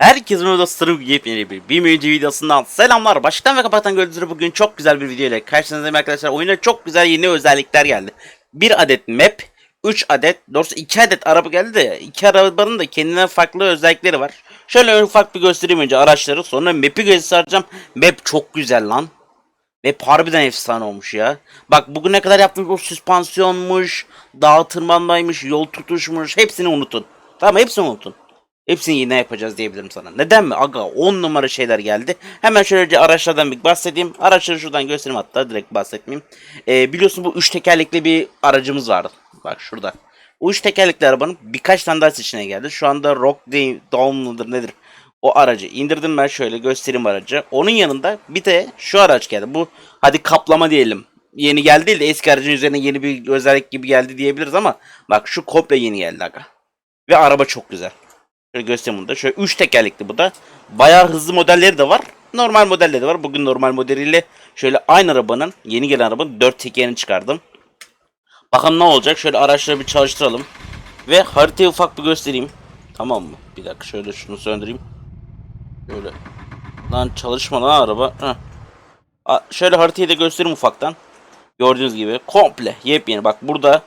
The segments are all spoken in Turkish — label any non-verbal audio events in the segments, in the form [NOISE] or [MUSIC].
Herkese merhaba dostlarım yepyeni bir bir önce videosundan selamlar. Baştan ve kapatan gördüğünüz bugün çok güzel bir video ile karşınızdayım arkadaşlar. Oyuna çok güzel yeni özellikler geldi. Bir adet map, 3 adet, doğrusu 2 adet araba geldi de 2 arabanın da kendine farklı özellikleri var. Şöyle ufak bir göstereyim önce araçları sonra map'i göstereceğim. Map çok güzel lan. Map harbiden efsane olmuş ya. Bak bugüne kadar yaptığımız o süspansiyonmuş, dağ tırmanmaymış, yol tutuşmuş hepsini unutun. Tamam hepsini unutun. Hepsini yine yapacağız diyebilirim sana. Neden mi? Aga 10 numara şeyler geldi. Hemen şöylece araçlardan bir bahsedeyim. Araçları şuradan göstereyim hatta direkt bahsetmeyeyim. Ee, biliyorsun bu 3 tekerlekli bir aracımız vardı. Bak şurada. Bu 3 tekerlekli arabanın birkaç tane daha seçeneği geldi. Şu anda Rock Dawn mıdır nedir? O aracı indirdim ben şöyle göstereyim aracı. Onun yanında bir de şu araç geldi. Bu hadi kaplama diyelim. Yeni geldi değil de eski aracın üzerine yeni bir özellik gibi geldi diyebiliriz ama bak şu komple yeni geldi aga. Ve araba çok güzel. Şöyle göstereyim bunu da. Şöyle 3 tekerlekli bu da. Bayağı hızlı modelleri de var. Normal modelleri de var. Bugün normal modeliyle şöyle aynı arabanın yeni gelen arabanın 4 tekerini çıkardım. Bakalım ne olacak. Şöyle araçları bir çalıştıralım. Ve haritayı ufak bir göstereyim. Tamam mı? Bir dakika şöyle şunu söndüreyim. Şöyle. Lan çalışma lan araba. Heh. Şöyle haritayı da göstereyim ufaktan. Gördüğünüz gibi komple yepyeni. Bak burada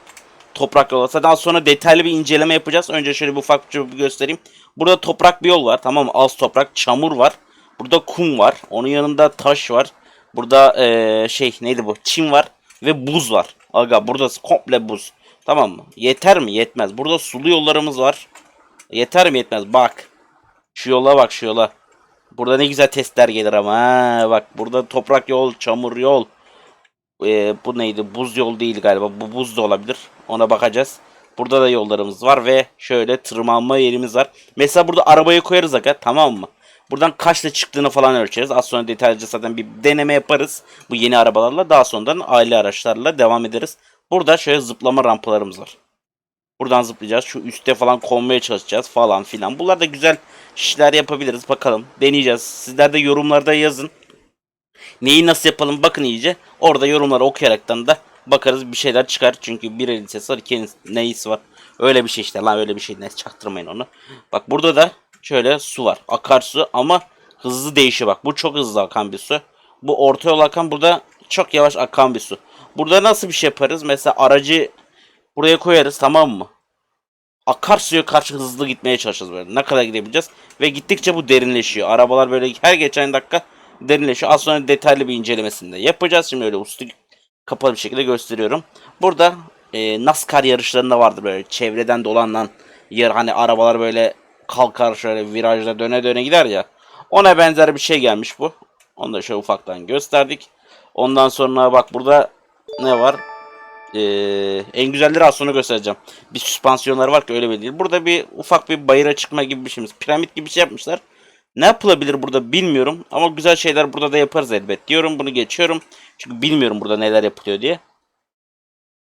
toprak yol var. Zaten sonra detaylı bir inceleme yapacağız. Önce şöyle bir ufak bir göstereyim. Burada toprak bir yol var. Tamam mı? Az toprak, çamur var. Burada kum var. Onun yanında taş var. Burada eee, şey neydi bu? Çim var ve buz var. Aga burada komple buz. Tamam mı? Yeter mi? Yetmez. Burada sulu yollarımız var. Yeter mi? Yetmez. Bak. Şu yola bak şu yola. Burada ne güzel testler gelir ama. Ha, bak burada toprak yol, çamur yol. Ee, bu neydi? Buz yol değil galiba. Bu buz da olabilir. Ona bakacağız. Burada da yollarımız var ve şöyle tırmanma yerimiz var. Mesela burada arabayı koyarız aga tamam mı? Buradan kaçla çıktığını falan ölçeriz. Az sonra detaylıca zaten bir deneme yaparız. Bu yeni arabalarla. Daha sonradan aile araçlarla devam ederiz. Burada şöyle zıplama rampalarımız var. Buradan zıplayacağız. Şu üste falan konmaya çalışacağız falan filan. Bunlar da güzel işler yapabiliriz. Bakalım. Deneyeceğiz. Sizler de yorumlarda yazın. Neyi nasıl yapalım bakın iyice. Orada yorumları okuyaraktan da bakarız bir şeyler çıkar. Çünkü bir elin sesi var, iki neyisi var. Öyle bir şey işte lan öyle bir şey ne çaktırmayın onu. Bak burada da şöyle su var. Akarsu ama hızlı değişiyor bak. Bu çok hızlı akan bir su. Bu orta yol akan burada çok yavaş akan bir su. Burada nasıl bir şey yaparız? Mesela aracı buraya koyarız tamam mı? Akarsuya karşı hızlı gitmeye çalışacağız böyle. Ne kadar gidebileceğiz? Ve gittikçe bu derinleşiyor. Arabalar böyle her geçen dakika derinleşiyor. Az sonra detaylı bir incelemesinde yapacağız. Şimdi öyle ustu kapalı bir şekilde gösteriyorum. Burada e, NASCAR yarışlarında vardır böyle çevreden dolanan yer hani arabalar böyle kalkar şöyle virajda döne döne gider ya. Ona benzer bir şey gelmiş bu. Onu da şöyle ufaktan gösterdik. Ondan sonra bak burada ne var? Ee, en güzelleri az sonra göstereceğim. Bir süspansiyonları var ki öyle bir değil. Burada bir ufak bir bayıra çıkma gibi bir şeyimiz. Piramit gibi bir şey yapmışlar. Ne yapılabilir burada bilmiyorum. Ama güzel şeyler burada da yaparız elbet diyorum. Bunu geçiyorum. Çünkü bilmiyorum burada neler yapılıyor diye.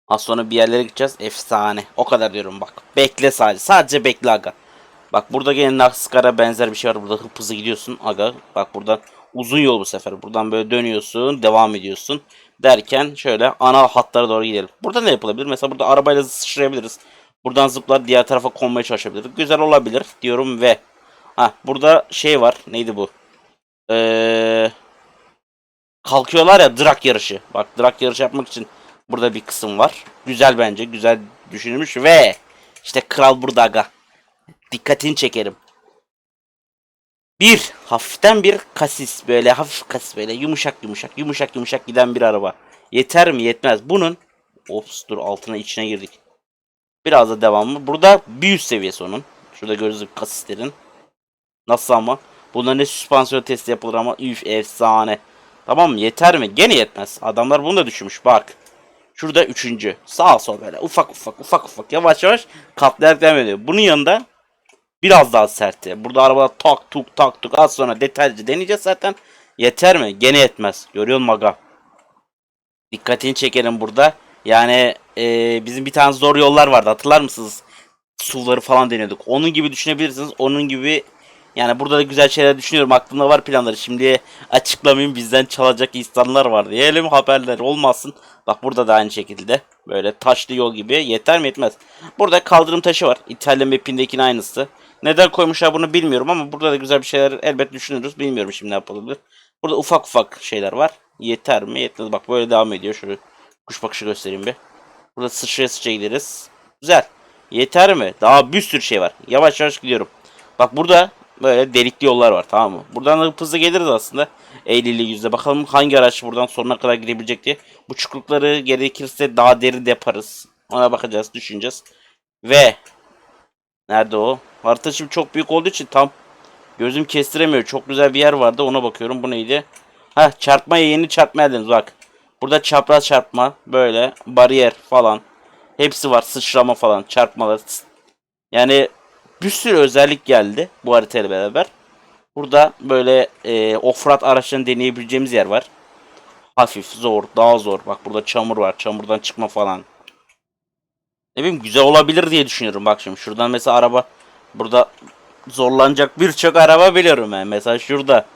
Az sonra bir yerlere gideceğiz. Efsane. O kadar diyorum bak. Bekle sadece. Sadece bekle aga. Bak burada gene NASCAR'a benzer bir şey var. Burada hıp hızlı gidiyorsun aga. Bak burada uzun yol bu sefer. Buradan böyle dönüyorsun. Devam ediyorsun. Derken şöyle ana hatlara doğru gidelim. Burada ne yapılabilir? Mesela burada arabayla sıçrayabiliriz. Buradan zıplar diğer tarafa konmaya çalışabiliriz. Güzel olabilir diyorum ve Ha burada şey var. Neydi bu? Ee, kalkıyorlar ya drag yarışı. Bak drag yarışı yapmak için burada bir kısım var. Güzel bence. Güzel düşünülmüş ve işte kral burada aga. Dikkatini çekerim. Bir hafiften bir kasis böyle hafif kasis böyle yumuşak yumuşak yumuşak yumuşak giden bir araba. Yeter mi? Yetmez. Bunun Ops dur altına içine girdik. Biraz da devamı. Burada bir üst seviyesi onun. Şurada görüyoruz kasislerin. Nasıl ama? Bunda ne süspansiyon testi yapılır ama üf efsane. Tamam mı? Yeter mi? Gene yetmez. Adamlar bunu da düşünmüş. Bak. Şurada üçüncü. Sağ sol böyle ufak ufak ufak ufak yavaş yavaş katlayarak devam ediyor. Bunun yanında biraz daha sertti. Burada araba tak tuk tak tuk az sonra detaylıca deneyeceğiz zaten. Yeter mi? Gene yetmez. Görüyor musun aga? Dikkatini çekelim burada. Yani eee, bizim bir tane zor yollar vardı hatırlar mısınız? Suları falan deniyorduk. Onun gibi düşünebilirsiniz. Onun gibi yani burada da güzel şeyler düşünüyorum. Aklımda var planları. Şimdi açıklamayayım bizden çalacak insanlar var diyelim haberler olmasın. Bak burada da aynı şekilde. Böyle taşlı yol gibi. Yeter mi yetmez. Burada kaldırım taşı var. İtalya mapindekinin aynısı. Neden koymuşlar bunu bilmiyorum ama burada da güzel bir şeyler elbet düşünürüz. Bilmiyorum şimdi ne yapılabilir. Burada ufak ufak şeyler var. Yeter mi? Yetmez. Bak böyle devam ediyor. Şöyle kuş bakışı göstereyim bir. Burada sıçraya sıçraya gideriz. Güzel. Yeter mi? Daha bir sürü şey var. Yavaş yavaş gidiyorum. Bak burada böyle delikli yollar var tamam mı? Buradan da hızlı geliriz aslında. 50'li yüzde. Bakalım hangi araç buradan sonuna kadar gidebilecek diye. Bu çukurlukları gerekirse daha derin de yaparız. Ona bakacağız, düşüneceğiz. Ve nerede o? Harita şimdi çok büyük olduğu için tam gözüm kestiremiyor. Çok güzel bir yer vardı. Ona bakıyorum. Bu neydi? Ha çarpmaya yeni çarpma ediniz bak. Burada çapraz çarpma, böyle bariyer falan. Hepsi var. Sıçrama falan, çarpmalar. Yani bir sürü özellik geldi bu haritayla beraber. Burada böyle e, offroad araçlarını deneyebileceğimiz yer var. Hafif, zor, daha zor. Bak burada çamur var. Çamurdan çıkma falan. Ne bileyim güzel olabilir diye düşünüyorum. Bak şimdi şuradan mesela araba burada zorlanacak birçok araba biliyorum ben. Mesela şurada.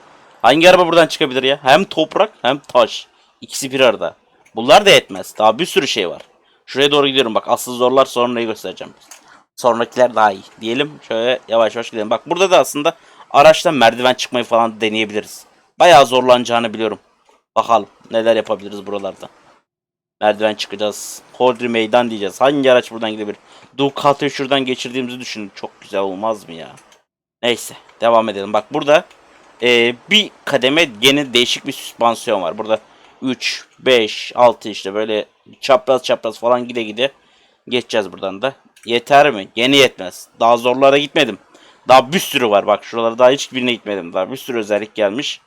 Hangi araba buradan çıkabilir ya? Hem toprak hem taş. İkisi bir arada. Bunlar da yetmez. Daha bir sürü şey var. Şuraya doğru gidiyorum. Bak asıl zorlar sonrayı göstereceğim. Sonrakiler daha iyi. Diyelim şöyle yavaş yavaş gidelim. Bak burada da aslında araçtan merdiven çıkmayı falan deneyebiliriz. Bayağı zorlanacağını biliyorum. Bakalım neler yapabiliriz buralarda. Merdiven çıkacağız. Hodri meydan diyeceğiz. Hangi araç buradan gidebilir? Ducati'yi şuradan geçirdiğimizi düşünün. Çok güzel olmaz mı ya? Neyse devam edelim. Bak burada e, bir kademe gene değişik bir süspansiyon var. Burada 3, 5, 6 işte böyle çapraz çapraz falan gide gide geçeceğiz buradan da. Yeter mi? Yeni yetmez. Daha zorlara gitmedim. Daha bir sürü var. Bak şuralara daha hiçbirine gitmedim. Daha bir sürü özellik gelmiş.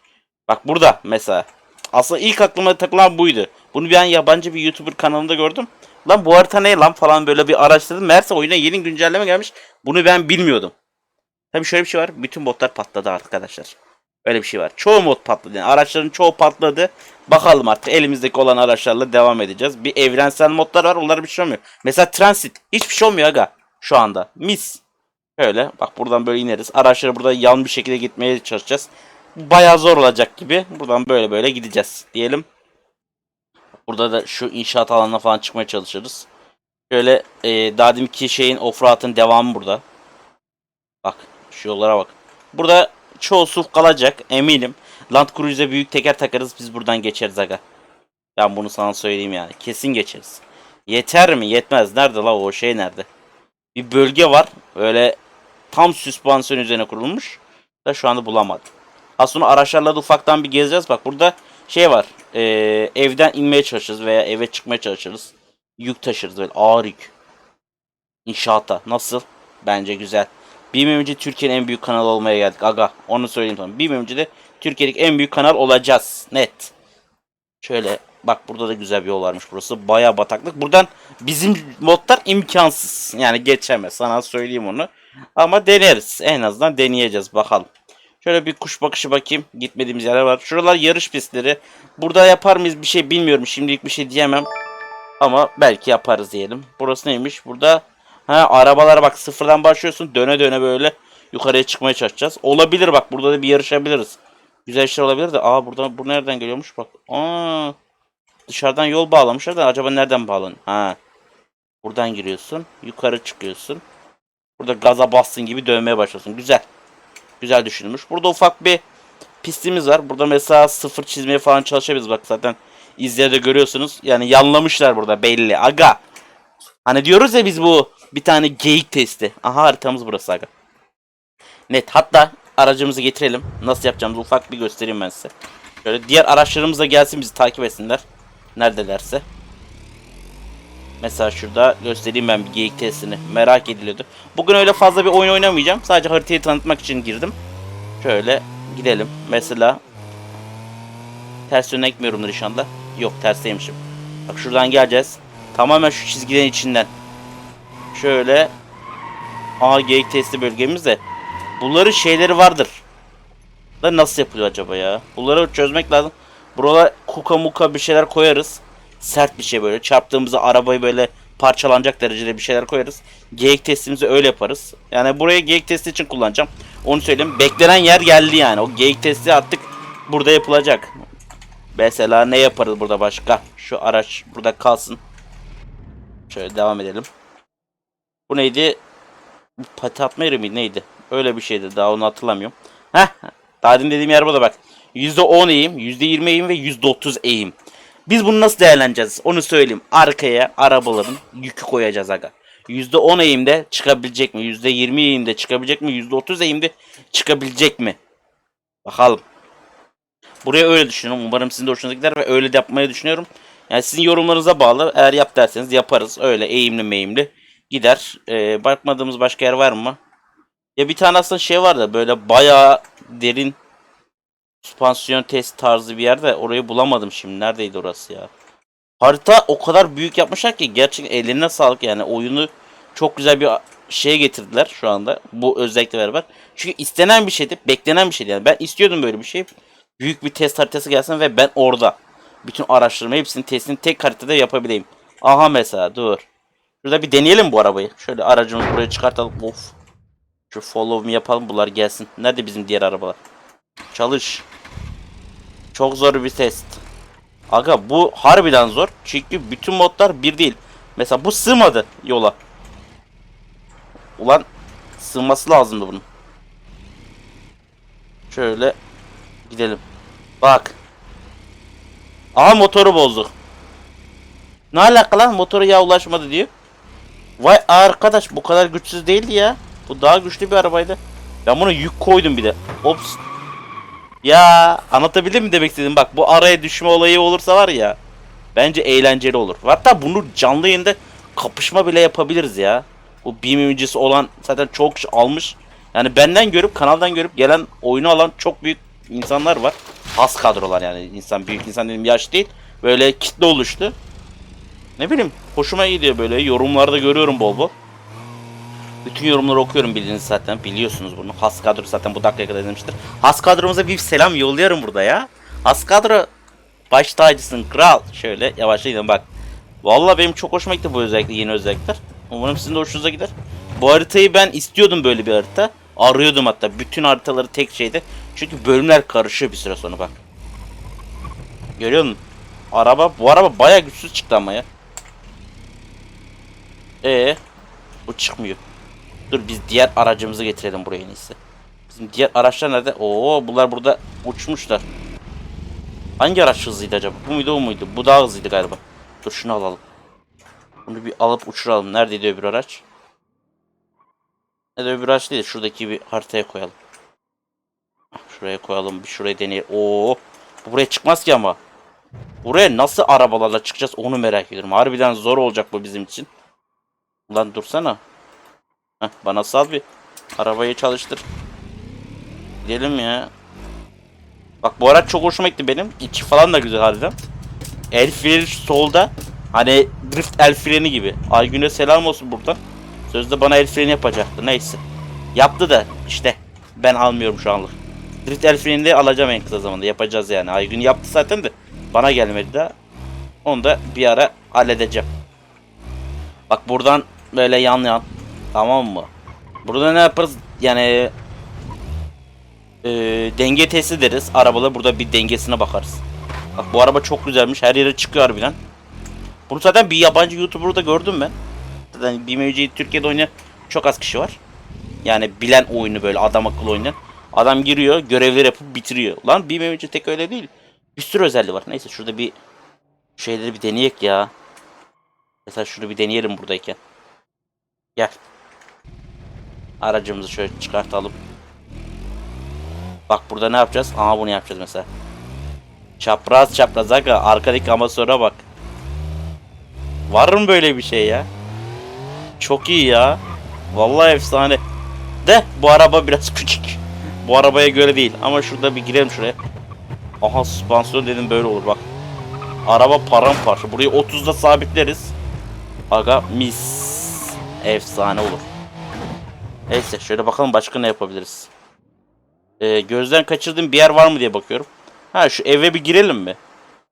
Bak burada mesela. Aslında ilk aklıma takılan buydu. Bunu ben yabancı bir YouTuber kanalında gördüm. Lan bu harita ne lan falan böyle bir araştırdım. Meğerse oyuna yeni güncelleme gelmiş. Bunu ben bilmiyordum. Tabii şöyle bir şey var. Bütün botlar patladı arkadaşlar. Öyle bir şey var. Çoğu mod patladı. Yani araçların çoğu patladı. Bakalım artık elimizdeki olan araçlarla devam edeceğiz. Bir evrensel modlar var. Onlara bir şey olmuyor. Mesela Transit. Hiçbir şey olmuyor aga. Şu anda. Mis. Şöyle. Bak buradan böyle ineriz. Araçları burada yan bir şekilde gitmeye çalışacağız. Bayağı zor olacak gibi. Buradan böyle böyle gideceğiz. Diyelim. Burada da şu inşaat alanına falan çıkmaya çalışırız. Şöyle e, daha deminki şeyin offroad'ın devamı burada. Bak şu yollara bak. Burada çoğu suf kalacak eminim. Land Cruiser'e büyük teker takarız biz buradan geçeriz aga. Ben bunu sana söyleyeyim yani. Kesin geçeriz. Yeter mi? Yetmez. Nerede la o şey nerede? Bir bölge var. Öyle tam süspansiyon üzerine kurulmuş. Da şu anda bulamadım. Aslında araçlarla da ufaktan bir gezeceğiz. Bak burada şey var. Ee, evden inmeye çalışırız veya eve çıkmaya çalışırız. Yük taşırız böyle ağır yük. İnşaata. Nasıl? Bence güzel. BMW'ci Türkiye'nin en büyük kanalı olmaya geldik. Aga onu söyleyeyim sana. BMW'ci de Türkiye'deki en büyük kanal olacağız. Net. Şöyle bak burada da güzel bir yol varmış burası. Baya bataklık. Buradan bizim modlar imkansız. Yani geçemez. Sana söyleyeyim onu. Ama deneriz. En azından deneyeceğiz bakalım. Şöyle bir kuş bakışı bakayım. Gitmediğimiz yerler var. Şuralar yarış pistleri. Burada yapar mıyız bir şey bilmiyorum. Şimdilik bir şey diyemem. Ama belki yaparız diyelim. Burası neymiş? Burada ha arabalara bak sıfırdan başlıyorsun. Döne döne böyle yukarıya çıkmaya çalışacağız. Olabilir bak burada da bir yarışabiliriz. Güzel işler olabilir de. Aa burada bu nereden geliyormuş bak. Aa dışarıdan yol bağlamışlar da acaba nereden bağlanıyor? Ha. Buradan giriyorsun. Yukarı çıkıyorsun. Burada gaza bastın gibi dönmeye başlıyorsun. Güzel. Güzel düşünülmüş. Burada ufak bir pistimiz var. Burada mesela sıfır çizmeye falan çalışabiliriz. Bak zaten izlerde görüyorsunuz. Yani yanlamışlar burada belli. Aga. Hani diyoruz ya biz bu bir tane geyik testi. Aha haritamız burası aga. Net. Hatta aracımızı getirelim. Nasıl yapacağımızı ufak bir göstereyim ben size. Şöyle diğer araçlarımız da gelsin bizi takip etsinler. Neredelerse. Mesela şurada göstereyim ben bir geyik testini. Merak ediliyordu. Bugün öyle fazla bir oyun oynamayacağım. Sadece haritayı tanıtmak için girdim. Şöyle gidelim. Mesela ters yöne gitmiyorumdur inşallah. Yok tersteymişim. Bak şuradan geleceğiz. Tamamen şu çizgilerin içinden. Şöyle Aa geyik testi bölgemizde. Bunların şeyleri vardır. Da nasıl yapılıyor acaba ya? Bunları çözmek lazım. Buralara kuka muka bir şeyler koyarız. Sert bir şey böyle. Çarptığımızda arabayı böyle parçalanacak derecede bir şeyler koyarız. Geyik testimizi öyle yaparız. Yani buraya geyik testi için kullanacağım. Onu söyleyeyim. Beklenen yer geldi yani. O geyik testi artık burada yapılacak. Mesela ne yaparız burada başka? Şu araç burada kalsın. Şöyle devam edelim. Bu neydi? Pati atma yeri miydi? Neydi? Öyle bir şeydi. Daha onu hatırlamıyorum. Heh. Daha demin dediğim yer burada bak. %10 eğim, %20 eğim ve %30 eğim. Biz bunu nasıl değerleneceğiz? Onu söyleyeyim. Arkaya arabaların yükü koyacağız aga. %10 eğimde çıkabilecek mi? %20 eğimde çıkabilecek mi? %30 eğimde çıkabilecek mi? Bakalım. Buraya öyle düşünüyorum. Umarım sizin de hoşunuza gider ve öyle de yapmayı düşünüyorum. Yani sizin yorumlarınıza bağlı. Eğer yap derseniz yaparız. Öyle eğimli meyimli gider. Ee, bakmadığımız başka yer var mı? Ya bir tane aslında şey var da böyle bayağı derin süspansiyon test tarzı bir yerde orayı bulamadım şimdi. Neredeydi orası ya? Harita o kadar büyük yapmışlar ki gerçekten ellerine sağlık yani oyunu çok güzel bir şeye getirdiler şu anda bu özellikle beraber. Çünkü istenen bir şeydi, beklenen bir şeydi yani. Ben istiyordum böyle bir şey. Büyük bir test haritası gelsin ve ben orada bütün araştırma hepsini testini tek haritada yapabileyim. Aha mesela dur. Şurada bir deneyelim bu arabayı. Şöyle aracımızı buraya çıkartalım. Of. Şu follow me yapalım bunlar gelsin. Nerede bizim diğer arabalar? Çalış. Çok zor bir test. Aga bu harbiden zor. Çünkü bütün modlar bir değil. Mesela bu sığmadı yola. Ulan sığması lazımdı bunun. Şöyle gidelim. Bak. Aha motoru bozduk. Ne alaka lan motoru ya ulaşmadı diyor. Vay arkadaş bu kadar güçsüz değildi ya. Bu daha güçlü bir arabaydı. Ben buna yük koydum bir de. Ops. Ya anlatabildim mi demek istedim. Bak bu araya düşme olayı olursa var ya. Bence eğlenceli olur. Hatta bunu canlı yayında kapışma bile yapabiliriz ya. Bu BİM olan zaten çok almış. Yani benden görüp kanaldan görüp gelen oyunu alan çok büyük insanlar var. Has kadrolar yani insan büyük insan dedim yaş değil. Böyle kitle oluştu. Ne bileyim hoşuma gidiyor böyle yorumlarda görüyorum bol bol. Bütün yorumları okuyorum bildiğiniz zaten. Biliyorsunuz bunu. Has kadro zaten bu dakikaya kadar izlemiştir. Has kadromuza bir selam yolluyorum burada ya. Has kadro baş tacısın kral. Şöyle yavaşlayalım bak. Vallahi benim çok hoşuma gitti bu özellikle yeni özellikler. Umarım sizin de hoşunuza gider. Bu haritayı ben istiyordum böyle bir harita. Arıyordum hatta bütün haritaları tek şeyde. Çünkü bölümler karışıyor bir süre sonra bak. Görüyor musun? Araba bu araba baya güçsüz çıktı ama ya. Ee, bu çıkmıyor. Dur biz diğer aracımızı getirelim buraya en. Bizim diğer araçlar nerede? Oo bunlar burada uçmuşlar. Hangi araç hızlıydı acaba? Bu muydu o muydu? Bu daha hızlıydı galiba. Dur şunu alalım. Bunu bir alıp uçuralım. Neredeydi öbür araç? Ne de öbür araç değil. Şuradaki bir haritaya koyalım. Şuraya koyalım. Bir şuraya deneyelim. Oo. Bu buraya çıkmaz ki ama. Buraya nasıl arabalarla çıkacağız onu merak ediyorum. Harbiden zor olacak bu bizim için. Ulan dursana. Heh, bana sal bir. Arabayı çalıştır. Gidelim ya. Bak bu araç çok hoşuma gitti benim. İçi falan da güzel harbiden. El freni solda. Hani drift el freni gibi. Aygün'e selam olsun buradan. Sözde bana el freni yapacaktı. Neyse. Yaptı da işte. Ben almıyorum şu anlık. Drift el freni de alacağım en kısa zamanda. Yapacağız yani. Aygün yaptı zaten de. Bana gelmedi daha. Onu da bir ara halledeceğim. Bak buradan böyle yan yan. Tamam mı? Burada ne yaparız? Yani e, denge testi ederiz. Arabalar burada bir dengesine bakarız. Bak bu araba çok güzelmiş. Her yere çıkıyor harbiden. Bunu zaten bir yabancı YouTuber'da gördüm ben. Zaten BMW'yi Türkiye'de oynayan çok az kişi var. Yani bilen oyunu böyle adam akıllı oynayan. Adam giriyor, görevleri yapıp bitiriyor. Lan BMW'ci tek öyle değil. Bir sürü özelliği var. Neyse şurada bir şeyleri bir deneyek ya. Mesela şunu bir deneyelim buradayken. Gel. Aracımızı şöyle çıkartalım. Bak burada ne yapacağız? Aha bunu yapacağız mesela. Çapraz çapraz aga arkadaki amasöre bak. Var mı böyle bir şey ya? Çok iyi ya. Vallahi efsane. De bu araba biraz [LAUGHS] küçük. Bu arabaya göre değil. Ama şurada bir girelim şuraya. Aha süspansiyon dedim böyle olur bak. Araba paramparça. Burayı 30'da sabitleriz. Aga mis. Efsane olur. Neyse şöyle bakalım başka ne yapabiliriz. Ee, gözden kaçırdığım bir yer var mı diye bakıyorum. Ha şu eve bir girelim mi?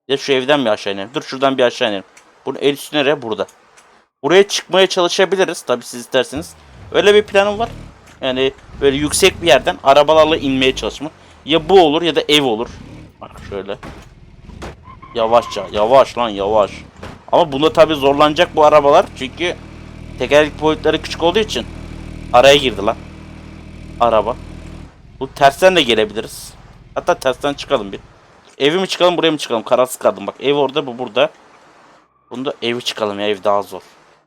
Ya şu evden mi aşağı inelim? Dur şuradan bir aşağı inelim. Bunun el üstü nereye? Burada. Buraya çıkmaya çalışabiliriz. Tabi siz isterseniz. Öyle bir planım var. Yani böyle yüksek bir yerden arabalarla inmeye çalışma. Ya bu olur ya da ev olur. Bak şöyle. Yavaşça. Yavaş lan yavaş. Ama bunda tabi zorlanacak bu arabalar. Çünkü tekerlek boyutları küçük olduğu için araya girdi lan. araba. Bu tersten de gelebiliriz. Hatta tersten çıkalım bir. Evi mi çıkalım buraya mı çıkalım? Kararsız kaldım bak. Ev orada bu burada. Bunda evi çıkalım ya ev daha zor.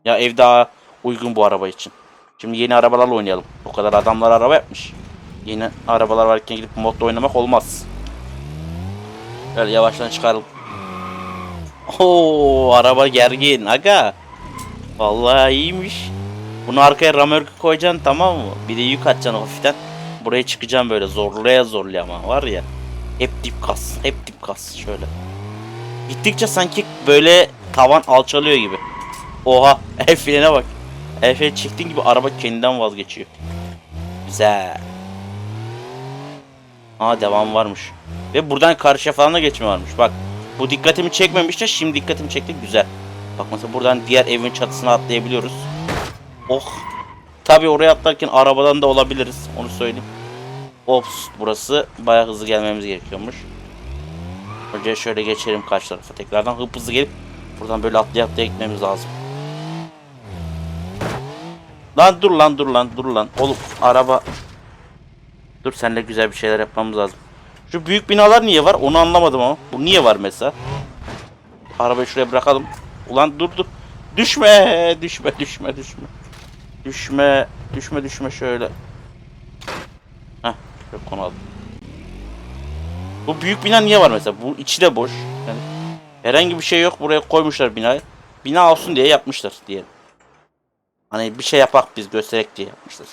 Ya ev daha uygun bu araba için. Şimdi yeni arabalarla oynayalım. O kadar adamlar araba yapmış. Yeni arabalar varken gidip modda oynamak olmaz. Böyle yavaştan çıkaralım. Oo araba gergin aga. Vallahi iyiymiş. Bunu arkaya ramörkü koyacaksın tamam mı? Bir de yük atacaksın hafiften. Buraya çıkacağım böyle zorlaya zorlaya ama var ya. Hep dip kas. Hep dip kas. Şöyle. Gittikçe sanki böyle tavan alçalıyor gibi. Oha. El frene bak. El freni çektiğin gibi araba kendinden vazgeçiyor. Güzel. Aa devam varmış. Ve buradan karşıya falan da geçme varmış. Bak. Bu dikkatimi çekmemişti. Şimdi dikkatimi çekti. Güzel. Bak mesela buradan diğer evin çatısına atlayabiliyoruz. Oh. Tabi oraya atlarken arabadan da olabiliriz. Onu söyleyeyim. Ops burası bayağı hızlı gelmemiz gerekiyormuş. Önce şöyle geçelim karşı tarafa. Tekrardan hızlı gelip buradan böyle atlaya atlaya gitmemiz lazım. Lan dur lan dur lan dur lan. Oğlum araba. Dur seninle güzel bir şeyler yapmamız lazım. Şu büyük binalar niye var onu anlamadım ama. Bu niye var mesela? Arabayı şuraya bırakalım. Ulan dur dur. Düşme düşme düşme düşme. Düşme düşme düşme şöyle. Heh şöyle konalım. Bu büyük bina niye var mesela? Bu içi de boş. Yani herhangi bir şey yok. Buraya koymuşlar binayı. Bina olsun diye yapmışlar diyelim. Hani bir şey yapak biz gösterek diye yapmışlar.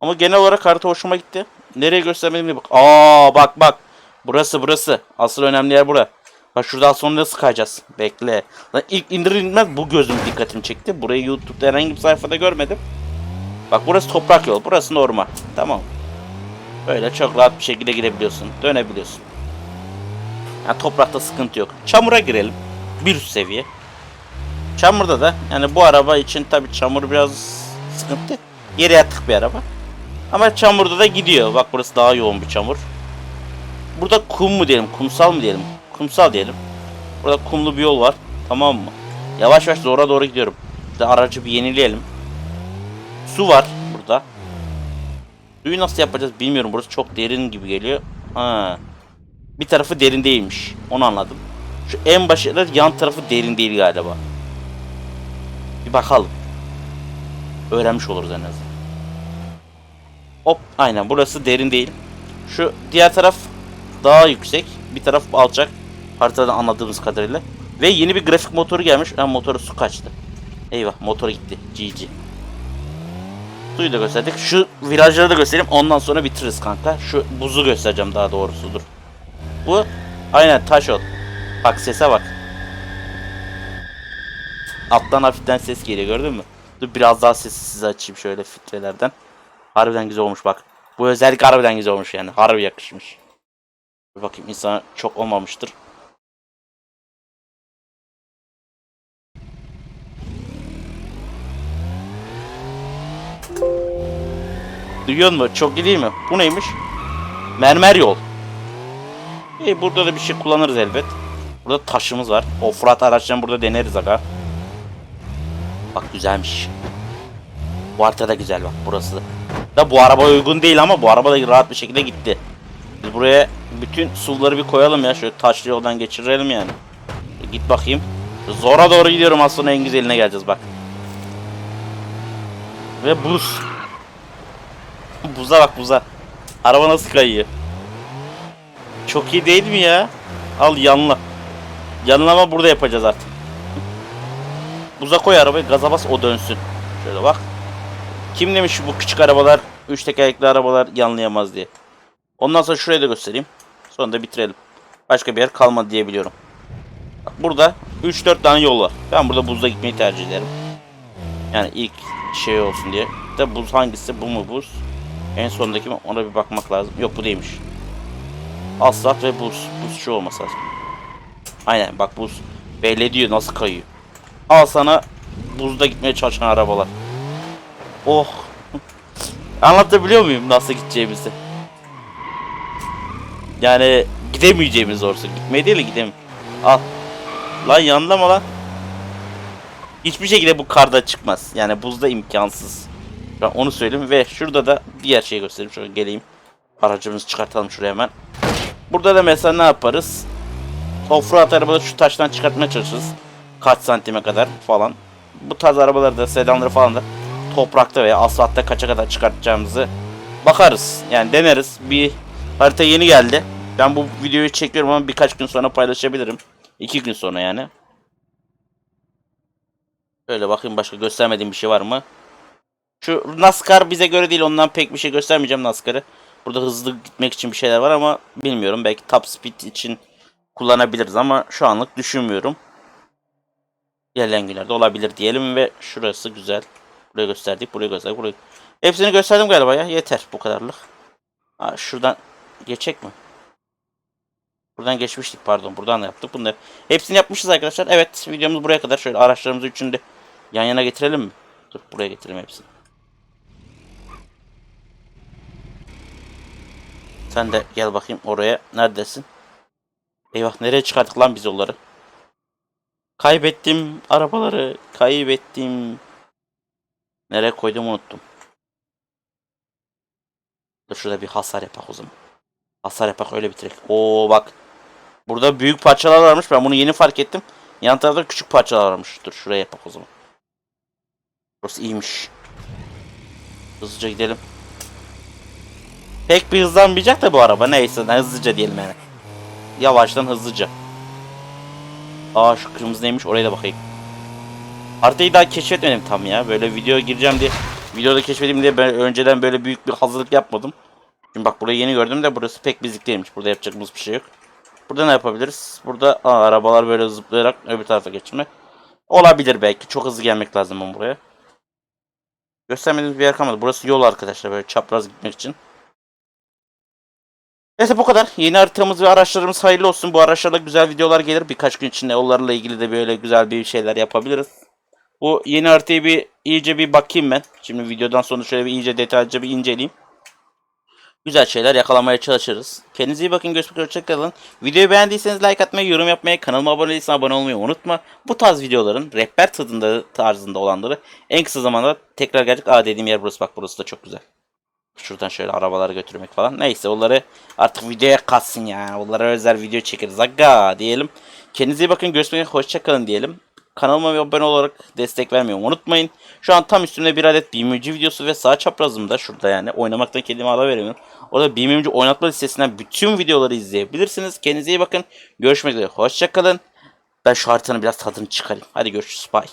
Ama genel olarak harita hoşuma gitti. Nereye göstermedim bak. Aa bak bak. Burası burası. Asıl önemli yer bura. Bak şuradan sonra nasıl kayacağız? Bekle. Lan ilk indirir inmez bu gözüm dikkatimi çekti. Burayı YouTube'da herhangi bir sayfada görmedim. Bak burası toprak yol. Burası normal. Tamam. Böyle çok rahat bir şekilde girebiliyorsun. Dönebiliyorsun. Yani toprakta sıkıntı yok. Çamura girelim. Bir üst seviye. Çamurda da yani bu araba için tabi çamur biraz sıkıntı. Yere yatık bir araba. Ama çamurda da gidiyor. Bak burası daha yoğun bir çamur. Burada kum mu diyelim, kumsal mı diyelim? Kumsal diyelim. Burada kumlu bir yol var. Tamam mı? Yavaş yavaş zora doğru gidiyorum. İşte aracı bir yenileyelim. Su var burada. Suyu nasıl yapacağız bilmiyorum. Burası çok derin gibi geliyor. Ha. Bir tarafı derin değilmiş. Onu anladım. Şu en başında yan tarafı derin değil galiba. Bir bakalım. Öğrenmiş oluruz en azından. Hop aynen burası derin değil. Şu diğer taraf daha yüksek. Bir taraf alçak. Haritadan anladığımız kadarıyla. Ve yeni bir grafik motoru gelmiş. Ha motoru su kaçtı. Eyvah motor gitti. GG. Suyu da gösterdik. Şu virajları da göstereyim. Ondan sonra bitiririz kanka. Şu buzu göstereceğim daha doğrusu dur. Bu aynen taş ol. Bak sese bak. Alttan hafiften ses geliyor gördün mü? Dur biraz daha sesi size açayım şöyle filtrelerden. Harbiden güzel olmuş bak. Bu özellik harbiden güzel olmuş yani. Harbi yakışmış. Bir bakayım insana çok olmamıştır. Duyuyor musun? Çok iyi değil mi? Bu neymiş? Mermer yol. İyi burada da bir şey kullanırız elbet. Burada taşımız var. Offroad araçlarını burada deneriz aga. Bak güzelmiş. Bu harita da güzel bak burası da. Bu araba uygun değil ama bu araba da rahat bir şekilde gitti. Biz buraya bütün suları bir koyalım ya. Şöyle taşlı yoldan geçirelim yani. E, Git bakayım. Zora doğru gidiyorum sonra en güzeline geleceğiz bak. Ve buz. [LAUGHS] buza bak buza. Araba nasıl kayıyor. Çok iyi değil mi ya? Al yanla. Yanlama burada yapacağız artık. Buza koy arabayı gaza bas o dönsün. Şöyle bak. Kim demiş bu küçük arabalar, üç tekerlekli arabalar yanlayamaz diye. Ondan sonra şurayı da göstereyim. Sonra da bitirelim. Başka bir yer kalmadı diye biliyorum. Bak burada 3-4 tane yol var. Ben burada buzda gitmeyi tercih ederim. Yani ilk şey olsun diye. De buz hangisi? Bu mu buz? En sondaki mi? Ona bir bakmak lazım. Yok bu değilmiş. Asfalt ve buz. Buz şu olması lazım. Aynen bak buz. Belli ediyor nasıl kayıyor. Al sana buzda gitmeye çalışan arabalar. Oh. Anlatabiliyor muyum nasıl gideceğimizi? Yani gidemeyeceğimiz doğrusu. Gitmeye değil de gidem. Al. Lan yanında mı lan? Hiçbir şekilde bu karda çıkmaz. Yani buzda imkansız. Ben onu söyleyeyim ve şurada da diğer şeyi göstereyim. Şöyle geleyim. Aracımızı çıkartalım şuraya hemen. Burada da mesela ne yaparız? Offroad arabada şu taştan çıkartmaya çalışırız. Kaç santime kadar falan. Bu tarz arabaları da sedanları falan da toprakta veya asfaltta kaça kadar çıkartacağımızı bakarız. Yani deneriz. Bir harita yeni geldi. Ben bu videoyu çekiyorum ama birkaç gün sonra paylaşabilirim. İki gün sonra yani. Öyle bakayım başka göstermediğim bir şey var mı? Şu NASCAR bize göre değil ondan pek bir şey göstermeyeceğim NASCAR'ı. Burada hızlı gitmek için bir şeyler var ama bilmiyorum. Belki top speed için kullanabiliriz ama şu anlık düşünmüyorum. İlerleyen günlerde olabilir diyelim ve şurası güzel. Buraya gösterdik, buraya gösterdik, buraya. Hepsini gösterdim galiba ya. Yeter bu kadarlık. Ha, şuradan geçecek mi? Buradan geçmiştik pardon. Buradan da yaptık. Bunları hepsini yapmışız arkadaşlar. Evet videomuz buraya kadar. Şöyle araçlarımızı üçünü de yan yana getirelim mi? Dur buraya getirelim hepsini. Sen de gel bakayım oraya. Neredesin? Eyvah nereye çıkarttık lan biz yolları? Kaybettim arabaları. Kaybettim. Nereye koydum unuttum. Dur şurada bir hasar yapak o zaman. Hasar yapak öyle bitirek. Oo bak. Burada büyük parçalar varmış. Ben bunu yeni fark ettim. Yan tarafta küçük parçalar varmış. Dur şuraya yapak o zaman. Burası iyiymiş. Hızlıca gidelim. Pek bir hızlanmayacak da bu araba. Neyse hızlıca diyelim yani. Yavaştan hızlıca. Aa şu kırmızı neymiş oraya da bakayım. Haritayı daha keşfetmedim tam ya. Böyle video gireceğim diye videoda keşfedeyim diye ben önceden böyle büyük bir hazırlık yapmadım. Şimdi bak burayı yeni gördüm de burası pek bizik değilmiş. Burada yapacağımız bir şey yok. Burada ne yapabiliriz? Burada aa, arabalar böyle zıplayarak öbür tarafa geçme. Olabilir belki. Çok hızlı gelmek lazım ama buraya. Göstermediğimiz bir yer kalmadı. Burası yol arkadaşlar böyle çapraz gitmek için. Neyse bu kadar. Yeni haritamız ve araçlarımız hayırlı olsun. Bu araçlarla güzel videolar gelir. Birkaç gün içinde yollarla ilgili de böyle güzel bir şeyler yapabiliriz. Bu yeni haritayı bir iyice bir bakayım ben. Şimdi videodan sonra şöyle bir iyice detaylıca bir inceleyeyim. Güzel şeyler yakalamaya çalışırız. Kendinize iyi bakın. Görüşmek üzere. Hoşçakalın. Videoyu beğendiyseniz like atmayı, yorum yapmayı, kanalıma abone değilsen abone olmayı unutma. Bu tarz videoların rehber tadında tarzında olanları en kısa zamanda tekrar gelecek. Aa dediğim yer burası. Bak burası da çok güzel. Şuradan şöyle arabaları götürmek falan. Neyse onları artık videoya katsın ya. Onlara özel video çekeriz. Aga diyelim. Kendinize iyi bakın. Görüşmek üzere. Hoşçakalın diyelim. Kanalıma abone olarak destek vermeyi unutmayın. Şu an tam üstümde bir adet BMWC videosu ve sağ çaprazımda şurada yani oynamaktan kendime ara veremiyorum. Orada BMWC oynatma listesinden bütün videoları izleyebilirsiniz. Kendinize iyi bakın. Görüşmek üzere. Hoşçakalın. Ben şu haritanın biraz tadını çıkarayım. Hadi görüşürüz. Bye.